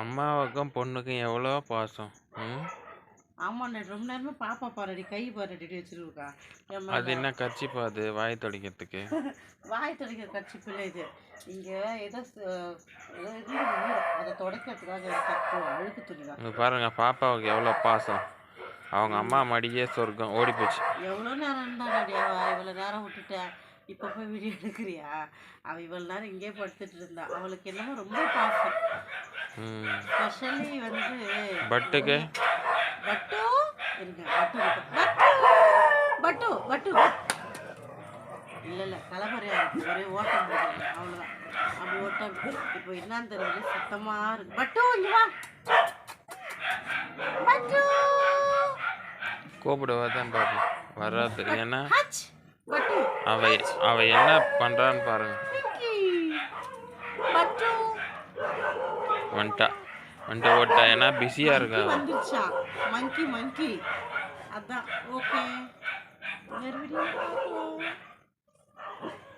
அம்மாவுக்கும் பொண்ணுக்கும் எவ்வளோ பாசம் ம்? ஆமா நான் ரொம்ப நேரமா பாப்பா பாருடி கை பாருடி வச்சிருக்கா. அது என்ன கர்ச்சிப்பா அது வாய் துடைக்கிறதுக்கு? வாய் துடைக்கிற கட்சி பிள்ளை இது. இங்க ஏதோ அதை துடைக்கிறதுக்காக அழுக்கு துணி தான். பாருங்க பாப்பாவுக்கு எவ்வளோ பாசம். அவங்க அம்மா மடியே சொர்க்கம் ஓடி போச்சு எவ்வளோ நேரம் இருந்தாடி இவ்வளோ நேரம் விட்டுட்டேன். இப்போ போய் வீடியோ எடுக்கிறியா? அவ இவ்வளோ நேரம் இங்கே படுத்துட்டு இருந்தா. அவளுக்கு என்னமோ ரொம்ப பாசம். ஸ்பெஷலி வந்து பட்டுக்கு? பட்டு? இருங்க பட்டு. பட்டு. பட்டு! பட்டு இல்லை இல்லை. கலவரையா இருக்கு. ஒரே ஓட்டம் போடுறது அவ்வளோதான் அப்படி ஓட்டம். இப்போ என்னன்னு தெரியல. சுத்தமா இருக்கு. பட்டு இங்க வா. பட்டு! கூப்பிடுவா தான் பாப்போம் வராது ஏன்னா அவ அவ என்ன பண்றான்னு பாருங்க. வந்துட்டா. வந்துட்டு ஓட்டா ஏன்னா பிஸியா இருக்கா. வந்துருச்சா. மங்கி மங்கி அதான் ஓகே